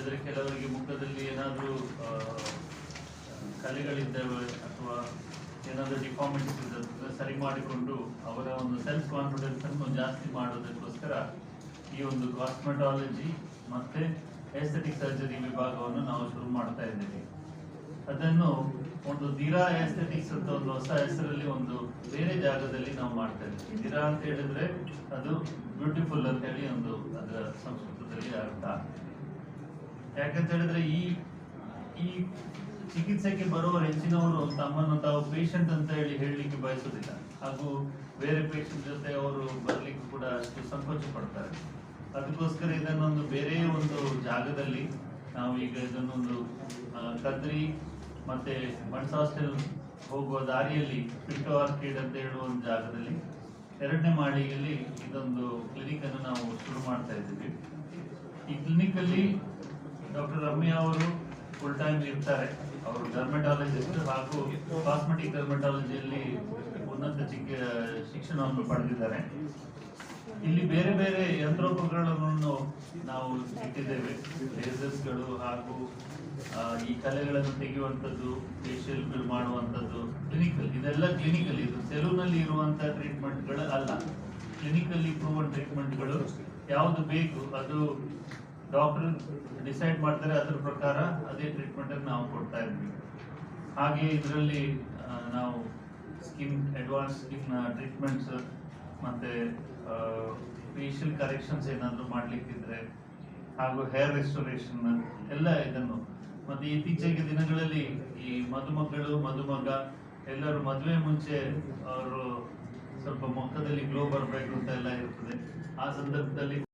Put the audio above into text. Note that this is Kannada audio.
ಹೇಳಿದರೆ ಕೆಲವರಿಗೆ ಮುಖದಲ್ಲಿ ಏನಾದರೂ ಕಲೆಗಳಿದ್ದಾವೆ ಅಥವಾ ಏನಾದರೂ ಡಿಫಾರ್ಮೆಂಟ್ಸ್ ಇದ್ದರೆ ಸರಿ ಮಾಡಿಕೊಂಡು ಅವರ ಒಂದು ಸೆಲ್ಫ್ ಕಾನ್ಫಿಡೆನ್ಸ್ ಅನ್ನು ಜಾಸ್ತಿ ಮಾಡೋದಕ್ಕೋಸ್ಕರ ಈ ಒಂದು ಕಾಸ್ಮೆಟಾಲಜಿ ಮತ್ತು ಎಸ್ಥೆಟಿಕ್ ಸರ್ಜರಿ ವಿಭಾಗವನ್ನು ನಾವು ಶುರು ಮಾಡ್ತಾ ಇದ್ದೀವಿ. ಅದನ್ನು ಒಂದು ದಿರಾ ಎಸ್ಥೆಟಿಕ್ಸ್ ಅಂತ ಒಂದು ಹೊಸ ಹೆಸರಲ್ಲಿ ಒಂದು ಬೇರೆ ಜಾಗದಲ್ಲಿ ನಾವು ಮಾಡ್ತಾ ಇದ್ದೀವಿ. ದಿರಾ ಅಂತ ಹೇಳಿದ್ರೆ ಅದು ಬ್ಯೂಟಿಫುಲ್ ಅಂತ ಹೇಳಿ ಒಂದು ಅದರ ಸಂಸ್ಕೃತದಲ್ಲಿ ಅರ್ಥ. ಯಾಕಂತ ಹೇಳಿದ್ರೆ ಈ ಈ ಚಿಕಿತ್ಸೆಗೆ ಬರುವವರು ಹೆಚ್ಚಿನವರು ತಮ್ಮನ್ನು ತಾವು ಪೇಷಂಟ್ ಅಂತ ಹೇಳಿ ಹೇಳಲಿಕ್ಕೆ ಬಯಸುವುದಿಲ್ಲ. ಹಾಗೂ ಬೇರೆ ಪೇಷಂಟ್ ಜೊತೆ ಅವರು ಬರಲಿಕ್ಕೆ ಕೂಡ ಅಷ್ಟು ಸಂಕೋಚ ಪಡ್ತಾರೆ. ಅದಕ್ಕೋಸ್ಕರ ಇದನ್ನೊಂದು ಬೇರೆ ಒಂದು ಜಾಗದಲ್ಲಿ ನಾವು ಈಗ ಇದನ್ನೊಂದು ಕದ್ರಿ ಮತ್ತೆ ಮಣ್ಸ್ ಹಾಸ್ಟೆಲ್ ಹೋಗುವ ದಾರಿಯಲ್ಲಿ ಫಿಟೋ ಆರ್ಕಿಡ್ ಅಂತ ಹೇಳುವ ಒಂದು ಜಾಗದಲ್ಲಿ ಎರಡನೇ ಮಾಳಿಗೆಯಲ್ಲಿ ಇದೊಂದು ಕ್ಲಿನಿಕ್ ಅನ್ನು ನಾವು ಶುರು ಮಾಡ್ತಾ ಇದ್ದೀವಿ. ಈ ಕ್ಲಿನಿಕ್ ಅಲ್ಲಿ ಡಾಕ್ಟರ್ ರಮ್ಯಾ ಅವರು ಫುಲ್ ಟೈಮ್ ಇರ್ತಾರೆ. ಅವರು ಡರ್ಮೆಟಾಲಜಿಸ್ಟ್ ಹಾಗೂ ಕಾಸ್ಮೆಟಿಕ್ ಡರ್ಮೆಟಾಲಜಿಯಲ್ಲಿ ಉನ್ನತ ಚಿಕ್ಕ ಶಿಕ್ಷಣವನ್ನು ಪಡೆದಿದ್ದಾರೆ. ಇಲ್ಲಿ ಬೇರೆ ಬೇರೆ ಯಂತ್ರೋಪಕರಣಗಳನ್ನು ನಾವು ಇಟ್ಟಿದ್ದೇವೆ. ಲೇಸರ್ಸ್ಗಳು ಹಾಗೂ ಈ ಕಲೆಗಳನ್ನು ತೆಗೆಯುವಂಥದ್ದು ಫೇಶಿಯಲ್ ಮಾಡುವಂಥದ್ದು ಕ್ಲಿನಿಕಲ್ ಇದೆಲ್ಲ ಕ್ಲಿನಿಕಲ್ ಇದು ಸೆಲೂನಲ್ಲಿ ಇರುವಂಥ ಟ್ರೀಟ್ಮೆಂಟ್ಗಳು ಅಲ್ಲ ಕ್ಲಿನಿಕಲ್ಲಿ ಪ್ರೂವನ್ ಟ್ರೀಟ್ಮೆಂಟ್ಗಳು ಯಾವುದು ಬೇಕು ಅದು ಡಾಕ್ಟರ್ ಡಿಸೈಡ್ ಮಾಡ್ತಾರೆ ಅದ್ರ ಪ್ರಕಾರ ಅದೇ ಟ್ರೀಟ್ಮೆಂಟ್ ಅನ್ನು ನಾವು ಕೊಡ್ತಾ ಇದ್ವಿ. ಹಾಗೆ ಇದರಲ್ಲಿ ನಾವು ಸ್ಕಿನ್ ಅಡ್ವಾನ್ಸ್ ಸ್ಕಿನ್ ಟ್ರೀಟ್ಮೆಂಟ್ಸ್ ಮತ್ತೆ ಫೇಶಿಯಲ್ ಕರೆಕ್ಷನ್ಸ್ ಏನಾದರೂ ಮಾಡಲಿಕ್ಕಿದ್ರೆ, ಹಾಗೂ ಹೇರ್ ರೆಸ್ಟೋರೇಷನ್ ಎಲ್ಲ ಇದನ್ನು. ಮತ್ತೆ ಇತ್ತೀಚೆಗೆ ದಿನಗಳಲ್ಲಿ ಈ ಮದುಮಕ್ಕಳು ಮದುಮಗ, ಎಲ್ಲರೂ ಮದುವೆ ಮುಂಚೆ ಅವರು ಸ್ವಲ್ಪ ಮುಖದಲ್ಲಿ ಗ್ಲೋ ಬರಬೇಕು ಅಂತ ಎಲ್ಲ ಇರ್ತದೆ. ಆ ಸಂದರ್ಭದಲ್ಲಿ